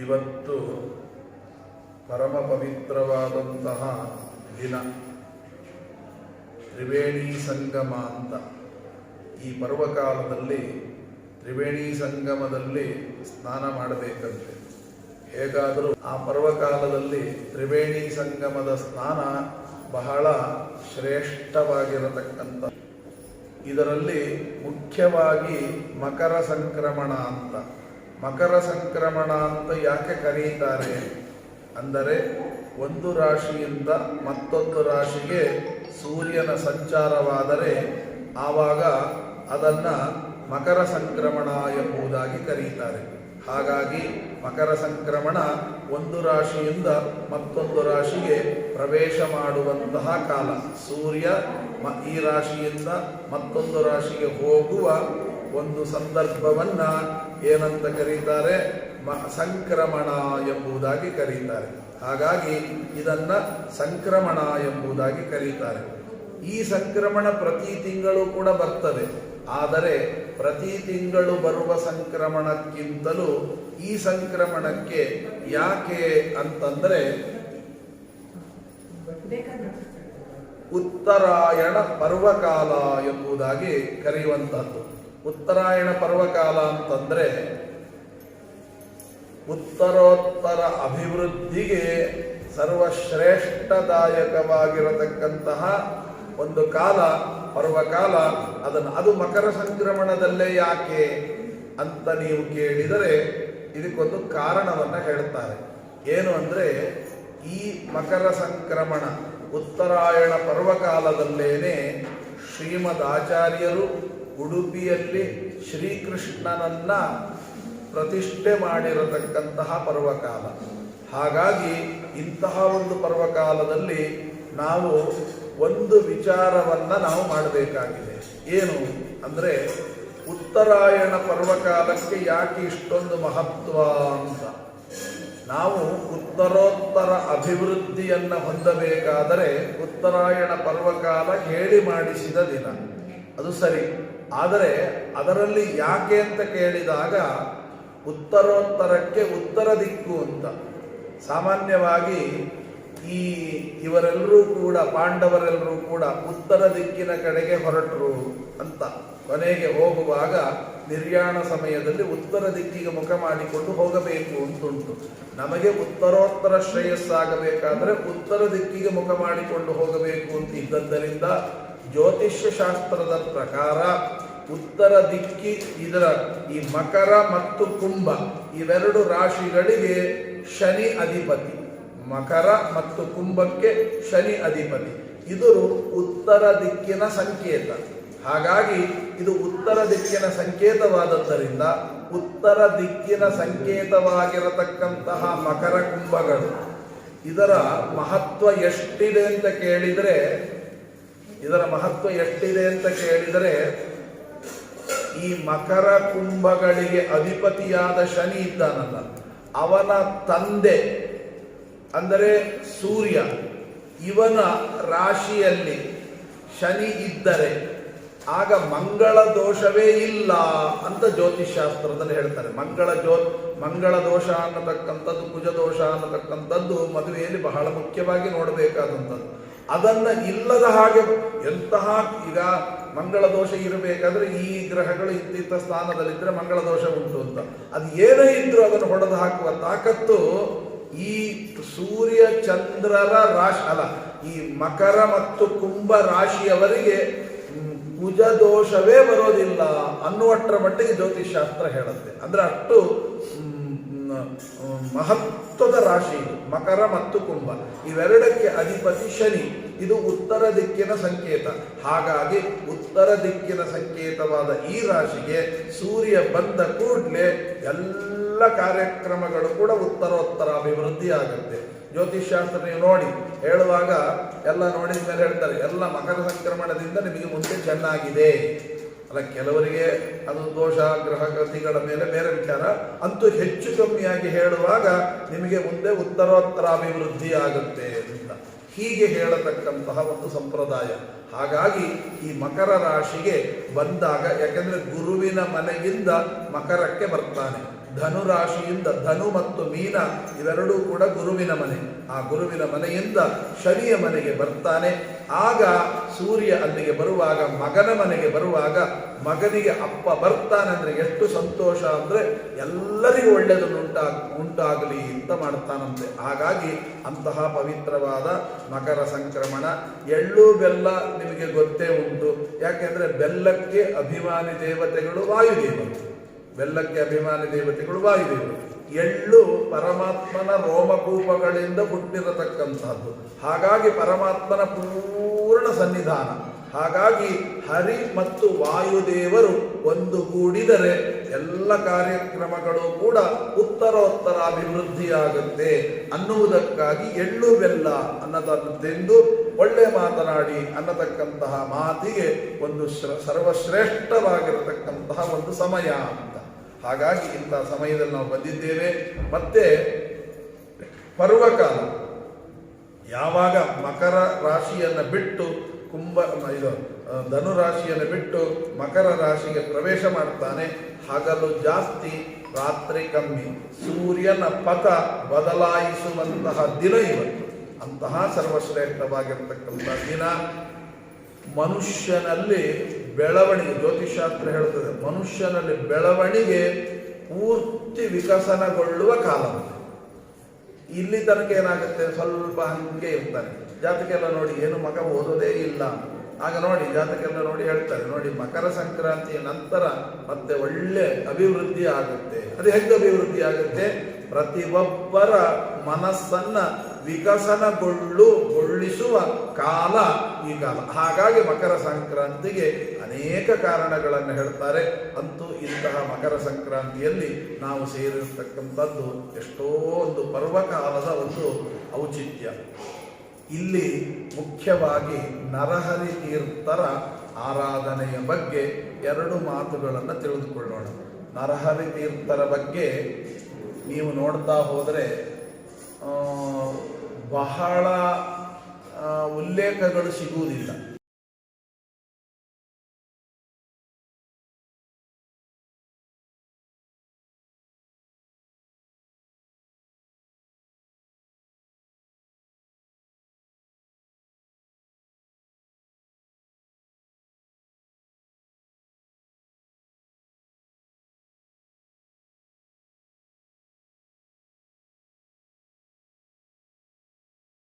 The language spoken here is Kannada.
ಇವತ್ತು ಪರಮ ಪವಿತ್ರವಾದಂತಹ ದಿನ. ತ್ರಿವೇಣಿ ಸಂಗಮ ಅಂತ. ಈ ಪರ್ವಕಾಲದಲ್ಲಿ ತ್ರಿವೇಣಿ ಸಂಗಮದಲ್ಲಿ ಸ್ನಾನ ಮಾಡಬೇಕಂತೆ. ಹೇಗಾದರೂ ಆ ಪರ್ವಕಾಲದಲ್ಲಿ ತ್ರಿವೇಣಿ ಸಂಗಮದ ಸ್ನಾನ ಬಹಳ ಶ್ರೇಷ್ಠವಾಗಿರತಕ್ಕಂಥ. ಇದರಲ್ಲಿ ಮುಖ್ಯವಾಗಿ ಮಕರ ಸಂಕ್ರಮಣ ಅಂತ. ಮಕರ ಸಂಕ್ರಮಣ ಅಂತ ಯಾಕೆ ಕರೀತಾರೆ ಅಂದರೆ ಒಂದು ರಾಶಿಯಿಂದ ಮತ್ತೊಂದು ರಾಶಿಗೆ ಸೂರ್ಯನ ಸಂಚಾರವಾದರೆ ಆವಾಗ ಅದನ್ನು ಮಕರ ಸಂಕ್ರಮಣ ಎಂಬುದಾಗಿ ಕರೀತಾರೆ. ಹಾಗಾಗಿ ಮಕರ ಸಂಕ್ರಮಣ ಒಂದು ರಾಶಿಯಿಂದ ಮತ್ತೊಂದು ರಾಶಿಗೆ ಪ್ರವೇಶ ಮಾಡುವಂತಹ ಕಾಲ. ಸೂರ್ಯ ಈ ರಾಶಿಯಿಂದ ಮತ್ತೊಂದು ರಾಶಿಗೆ ಹೋಗುವ ಒಂದು ಸಂದರ್ಭವನ್ನ ಏನಂತ ಕರೀತಾರೆ? ಸಂಕ್ರಮಣ ಎಂಬುದಾಗಿ ಕರೀತಾರೆ. ಹಾಗಾಗಿ ಇದನ್ನ ಸಂಕ್ರಮಣ ಎಂಬುದಾಗಿ ಕರೀತಾರೆ. ಈ ಸಂಕ್ರಮಣ ಪ್ರತಿ ತಿಂಗಳು ಕೂಡ ಬರ್ತದೆ. ಆದರೆ ಪ್ರತಿ ತಿಂಗಳು ಬರುವ ಸಂಕ್ರಮಣಕ್ಕಿಂತಲೂ ಈ ಸಂಕ್ರಮಣಕ್ಕೆ ಯಾಕೆ ಅಂತಂದ್ರೆ ಉತ್ತರಾಯಣ ಪರ್ವಕಾಲ ಎಂಬುದಾಗಿ ಕರೆಯುವಂತಹದ್ದು. ಉತ್ತರಾಯಣ ಪರ್ವಕಾಲ ಅಂತಂದ್ರೆ ಉತ್ತರೋತ್ತರ ಅಭಿವೃದ್ಧಿಗೆ ಸರ್ವಶ್ರೇಷ್ಠದಾಯಕವಾಗಿರತಕ್ಕಂತಹ ಒಂದು ಕಾಲ, ಪರ್ವಕಾಲ. ಅದನ್ನು ಅದು ಮಕರ ಸಂಕ್ರಮಣದಲ್ಲೇ ಯಾಕೆ ಅಂತ ನೀವು ಕೇಳಿದರೆ ಇದಕ್ಕೊಂದು ಕಾರಣವನ್ನು ಹೇಳ್ತಾರೆ. ಏನು ಅಂದರೆ ಈ ಮಕರ ಸಂಕ್ರಮಣ ಉತ್ತರಾಯಣ ಪರ್ವಕಾಲದಲ್ಲೇನೆ ಶ್ರೀಮದ್ ಆಚಾರ್ಯರು ಉಡುಪಿಯಲ್ಲಿ ಶ್ರೀಕೃಷ್ಣನನ್ನ ಪ್ರತಿಷ್ಠೆ ಮಾಡಿರತಕ್ಕಂತಹ ಪರ್ವಕಾಲ. ಹಾಗಾಗಿ ಇಂತಹ ಒಂದು ಪರ್ವಕಾಲದಲ್ಲಿ ನಾವು ಒಂದು ವಿಚಾರವನ್ನ ನಾವು ಮಾಡಬೇಕಾಗಿದೆ. ಏನು ಅಂದ್ರೆ ಉತ್ತರಾಯಣ ಪರ್ವಕಾಲಕ್ಕೆ ಯಾಕೆ ಇಷ್ಟೊಂದು ಮಹತ್ವ ಅಂತ. ನಾವು ಉತ್ತರೋತ್ತರ ಅಭಿವೃದ್ಧಿಯನ್ನ ಹೊಂದಬೇಕಾದರೆ ಉತ್ತರಾಯಣ ಪರ್ವಕಾಲ ಹೇಳಿ ಮಾಡಿಸಿದ ದಿನ. ಅದು ಸರಿ. ಆದರೆ ಅದರಲ್ಲಿ ಯಾಕೆ ಅಂತ ಕೇಳಿದಾಗ ಉತ್ತರೋತ್ತರಕ್ಕೆ ಉತ್ತರ ದಿಕ್ಕು ಅಂತ. ಸಾಮಾನ್ಯವಾಗಿ ಈ ಇವರೆಲ್ಲರೂ ಕೂಡ, ಪಾಂಡವರೆಲ್ಲರೂ ಕೂಡ ಉತ್ತರ ದಿಕ್ಕಿನ ಕಡೆಗೆ ಹೊರಟರು ಅಂತ. ಕೊನೆಗೆ ಹೋಗುವಾಗ ನಿರ್ಯಾಣ ಸಮಯದಲ್ಲಿ ಉತ್ತರ ದಿಕ್ಕಿಗೆ ಮುಖ ಮಾಡಿಕೊಂಡು ಹೋಗಬೇಕು ಅಂತುಂಟು ನಮಗೆ ಉತ್ತರೋತ್ತರ ಶ್ರೇಯಸ್ಸಾಗಬೇಕಾದರೆ ಉತ್ತರ ದಿಕ್ಕಿಗೆ ಮುಖ ಮಾಡಿಕೊಂಡು ಹೋಗಬೇಕು ಅಂತ ಇದ್ದದ್ದರಿಂದ ಜ್ಯೋತಿಷ್ಯ ಶಾಸ್ತ್ರದ ಪ್ರಕಾರ ಉತ್ತರ ದಿಕ್ಕಿ, ಇದರ ಈ ಮಕರ ಮತ್ತು ಕುಂಭ, ಇವೆರಡು ರಾಶಿಗಳಿಗೆ ಶನಿ ಅಧಿಪತಿ. ಮಕರ ಮತ್ತು ಕುಂಭಕ್ಕೆ ಶನಿ ಅಧಿಪತಿ. ಇದು ಉತ್ತರ ದಿಕ್ಕಿನ ಸಂಕೇತ. ಹಾಗಾಗಿ ಇದು ಉತ್ತರ ದಿಕ್ಕಿನ ಸಂಕೇತವಾದದ್ದರಿಂದ ಉತ್ತರ ದಿಕ್ಕಿನ ಸಂಕೇತವಾಗಿರತಕ್ಕಂತಹ ಮಕರ ಕುಂಭಗಳು. ಇದರ ಮಹತ್ವ ಎಷ್ಟಿದೆ ಅಂತ ಕೇಳಿದರೆ ಇದರ ಮಹತ್ವ ಎಷ್ಟಿದೆ ಅಂತ ಕೇಳಿದರೆ, ಈ ಮಕರ ಕುಂಭಗಳಿಗೆ ಅಧಿಪತಿಯಾದ ಶನಿ ಇದ್ದಾನಲ್ಲ, ಅವನ ತಂದೆ, ಅಂದರೆ ಸೂರ್ಯ, ಇವನ ರಾಶಿಯಲ್ಲಿ ಶನಿ ಇದ್ದರೆ, ಆಗ ಮಂಗಳ ದೋಷವೇ ಇಲ್ಲ ಅಂತ ಜ್ಯೋತಿಷಾಸ್ತ್ರದಲ್ಲಿ ಹೇಳ್ತಾರೆ. ಮಂಗಳ ಜ್ಯೋ, ಮಂಗಳ ದೋಷ ಅನ್ನತಕ್ಕಂಥದ್ದು, ಕುಜ ದೋಷ ಅನ್ನತಕ್ಕಂಥದ್ದು ಮದುವೆಯಲ್ಲಿ ಬಹಳ ಮುಖ್ಯವಾಗಿ ನೋಡಬೇಕಾದಂಥದ್ದು. ಅದನ್ನ ಇಲ್ಲದ ಹಾಗೆ ಎಂತಹ ಈಗ ಮಂಗಳ ದೋಷ ಇರಬೇಕಾದ್ರೆ ಈ ಗ್ರಹಗಳು ಇಂತಿಂಥ ಸ್ಥಾನದಲ್ಲಿದ್ದರೆ ಮಂಗಳ ದೋಷ ಉಂಟು ಅಂತ. ಅದು ಏನೇ ಇದ್ರೂ ಅದನ್ನು ಹೊಡೆದು ಹಾಕುವ ತಾಕತ್ತು ಈ ಸೂರ್ಯ ಚಂದ್ರರ ರಾಶಿ, ಅಲ್ಲ, ಈ ಮಕರ ಮತ್ತು ಕುಂಭ ರಾಶಿಯವರಿಗೆ ಕುಜ ದೋಷವೇ ಬರೋದಿಲ್ಲ ಅನ್ನುವಟ್ರ ಮಟ್ಟಿಗೆ ಜ್ಯೋತಿಷ್ ಶಾಸ್ತ್ರ ಹೇಳುತ್ತೆ. ಅಂದ್ರೆ ಅಷ್ಟು ಮಹತ್ವದ ರಾಶಿ ಮಕರ ಮತ್ತು ಕುಂಭ. ಇವೆರಡಕ್ಕೆ ಅಧಿಪತಿ ಶನಿ. ಇದು ಉತ್ತರ ದಿಕ್ಕಿನ ಸಂಕೇತ. ಹಾಗಾಗಿ ಉತ್ತರ ದಿಕ್ಕಿನ ಸಂಕೇತವಾದ ಈ ರಾಶಿಗೆ ಸೂರ್ಯ ಬಂದ ಕೂಡಲೇ ಎಲ್ಲ ಕಾರ್ಯಕ್ರಮಗಳು ಕೂಡ ಉತ್ತರೋತ್ತರ ಅಭಿವೃದ್ಧಿ ಆಗುತ್ತೆ. ಜ್ಯೋತಿಷ್ಶಾಸ್ತ್ರ ನೀವು ನೋಡಿ, ಹೇಳುವಾಗ ಎಲ್ಲ ನೋಡಿದ ಮೇಲೆ ಹೇಳ್ತಾರೆ, ಎಲ್ಲ ಮಕರ ಸಂಕ್ರಮಣದಿಂದ ನಿಮಗೆ ಮುಂದೆ ಚೆನ್ನಾಗಿದೆ. ಅಲ್ಲ, ಕೆಲವರಿಗೆ ಅದು ದೋಷ, ಗ್ರಹ ಗತಿಗಳ ಮೇಲೆ ಬೇರೆ ವಿಚಾರ. ಅಂತೂ ಹೆಚ್ಚು ಕಮ್ಮಿಯಾಗಿ ಹೇಳುವಾಗ ನಿಮಗೆ ಮುಂದೆ ಉತ್ತರೋತ್ತರ ಅಭಿವೃದ್ಧಿ ಆಗುತ್ತೆ ಅಂತ. ಹೀಗೆ ಹೇಳತಕ್ಕಂತಹ ಒಂದು ಸಂಪ್ರದಾಯ. ಹಾಗಾಗಿ ಈ ಮಕರ ರಾಶಿಗೆ ಬಂದಾಗ, ಯಾಕೆಂದ್ರೆ ಗುರುವಿನ ಮನೆಯಿಂದ ಮಕರಕ್ಕೆ ಬರ್ತಾನೆ. ಧನು ರಾಶಿಯಿಂದ ಧನು ಮತ್ತು ಮೀನ ಇವೆರಡೂ ಕೂಡ ಗುರುವಿನ ಮನೆ. ಆ ಗುರುವಿನ ಮನೆಯಿಂದ ಶನಿಯ ಮನೆಗೆ ಬರ್ತಾನೆ. ಆಗ ಸೂರ್ಯ ಅಲ್ಲಿಗೆ ಬರುವಾಗ, ಮಗನ ಮನೆಗೆ ಬರುವಾಗ ಮಗನಿಗೆ ಅಪ್ಪ ಬರ್ತಾನೆ ಅಂದ್ರೆ ಎಷ್ಟು ಸಂತೋಷ ಅಂದ್ರೆ ಎಲ್ಲರಿಗೂ ಒಳ್ಳೆಯದು ಉಂಟಾಗ ಉಂಟಾಗಲಿ ಅಂತ ಮಾಡ್ತಾನಂತೆ ಹಾಗಾಗಿ ಅಂತಹ ಪವಿತ್ರವಾದ ಮಕರ ಸಂಕ್ರಮಣ ಎಳ್ಳು ಬೆಲ್ಲ ನಿಮಗೆ ಗೊತ್ತೇ ಉಂಟು. ಯಾಕೆಂದ್ರೆ ಬೆಲ್ಲಕ್ಕೆ ಅಭಿಮಾನಿ ದೇವತೆಗಳು ವಾಯುದೇವರು. ಬೆಲ್ಲಕ್ಕೆ ಅಭಿಮಾನಿ ದೇವತೆಗಳು ವಾಯುದೇವರು. ಎಳ್ಳು ಪರಮಾತ್ಮನ ರೋಮಕೂಪಗಳಿಂದ ಹುಟ್ಟಿರತಕ್ಕಂಥದ್ದು ಹಾಗಾಗಿ ಪರಮಾತ್ಮನ ಪೂರ್ಣ ಸನ್ನಿಧಾನ. ಹಾಗಾಗಿ ಹರಿ ಮತ್ತು ವಾಯುದೇವರು ಒಂದು ಕೂಡಿದರೆ ಎಲ್ಲ ಕಾರ್ಯಕ್ರಮಗಳು ಕೂಡ ಉತ್ತರೋತ್ತರ ಅಭಿವೃದ್ಧಿಯಾಗುತ್ತೆ ಅನ್ನುವುದಕ್ಕಾಗಿ ಎಳ್ಳು ಬೆಲ್ಲ ಅನ್ನೋದನ್ನು ಒಳ್ಳೆ ಮಾತನಾಡಿ ಅನ್ನತಕ್ಕಂತಹ ಮಾತಿಗೆ ಒಂದು ಶ್ರ, ಸರ್ವಶ್ರೇಷ್ಠವಾಗಿರತಕ್ಕಂತಹ ಒಂದು ಸಮಯ ಅಂತ. ಹಾಗಾಗಿ ಇಂತಹ ಸಮಯದಲ್ಲಿ ನಾವು ಬಂದಿದ್ದೇವೆ. ಮತ್ತೆ ಪರ್ವಕಾಲ. ಯಾವಾಗ ಮಕರ ರಾಶಿಯನ್ನು ಬಿಟ್ಟು ಕುಂಭ, ಇದು ಧನು ರಾಶಿಯನ್ನು ಬಿಟ್ಟು ಮಕರ ರಾಶಿಗೆ ಪ್ರವೇಶ ಮಾಡ್ತಾನೆ, ಹಗಲು ಜಾಸ್ತಿ, ರಾತ್ರಿ ಕಮ್ಮಿ. ಸೂರ್ಯನ ಪಥ ಬದಲಾಯಿಸುವಂತಹ ದಿನ ಇವತ್ತು. ಅಂತಹ ಸರ್ವಶ್ರೇಷ್ಠವಾಗಿರ್ತಕ್ಕಂಥ ದಿನ. ಮನುಷ್ಯನಲ್ಲಿ ಬೆಳವಣಿಗೆ ಜ್ಯೋತಿಷಾಸ್ತ್ರ ಹೇಳುತ್ತದೆ, ಮನುಷ್ಯನಲ್ಲಿ ಬೆಳವಣಿಗೆ ಪೂರ್ತಿ ವಿಕಸನಗೊಳ್ಳುವ ಕಾಲ. ಇಲ್ಲಿ ತನಕ ಏನಾಗುತ್ತೆ? ಸ್ವಲ್ಪ ಹಂಗೆ ಇರ್ತಾನೆ ಜಾತಕೆಲ್ಲ ನೋಡಿ, ಏನು ಮಗ ಓದೋದೇ ಇಲ್ಲ. ಆಗ ನೋಡಿ ಜಾತಕೆಲ್ಲ ನೋಡಿ ಹೇಳ್ತಾರೆ, ನೋಡಿ, ಮಕರ ಸಂಕ್ರಾಂತಿಯ ನಂತರ ಮತ್ತೆ ಒಳ್ಳೆ ಅಭಿವೃದ್ಧಿ ಆಗುತ್ತೆ. ಅದು ಹೆಂಗೆ ಅಭಿವೃದ್ಧಿ ಆಗುತ್ತೆ? ಪ್ರತಿಯೊಬ್ಬರ ಮನಸ್ಸನ್ನ ವಿಕಸನಗೊಳ್ಳುಗೊಳಿಸುವ ಕಾಲ ಈ ಕಾಲ. ಹಾಗಾಗಿ ಮಕರ ಸಂಕ್ರಾಂತಿಗೆ ಅನೇಕ ಕಾರಣಗಳನ್ನು ಹೇಳ್ತಾರೆ. ಅಂತೂ ಇಂತಹ ಮಕರ ಸಂಕ್ರಾಂತಿಯಲ್ಲಿ ನಾವು ಸೇರಿರತಕ್ಕಂಥದ್ದು ಎಷ್ಟೋ ಒಂದು ಪರ್ವಕಾಲದ ಒಂದು ಔಚಿತ್ಯ. ಇಲ್ಲಿ ಮುಖ್ಯವಾಗಿ ನರಹರಿ ತೀರ್ಥರ ಆರಾಧನೆಯ ಬಗ್ಗೆ ಎರಡು ಮಾತುಗಳನ್ನು ತಿಳಿದುಕೊಳ್ಳೋಣ. ನರಹರಿ ತೀರ್ಥರ ಬಗ್ಗೆ ನೀವು ನೋಡ್ತಾ ಹೋದರೆ ಬಹಳ ಉಲ್ಲೇಖಗಳು ಸಿಗುವುದಿಲ್ಲ.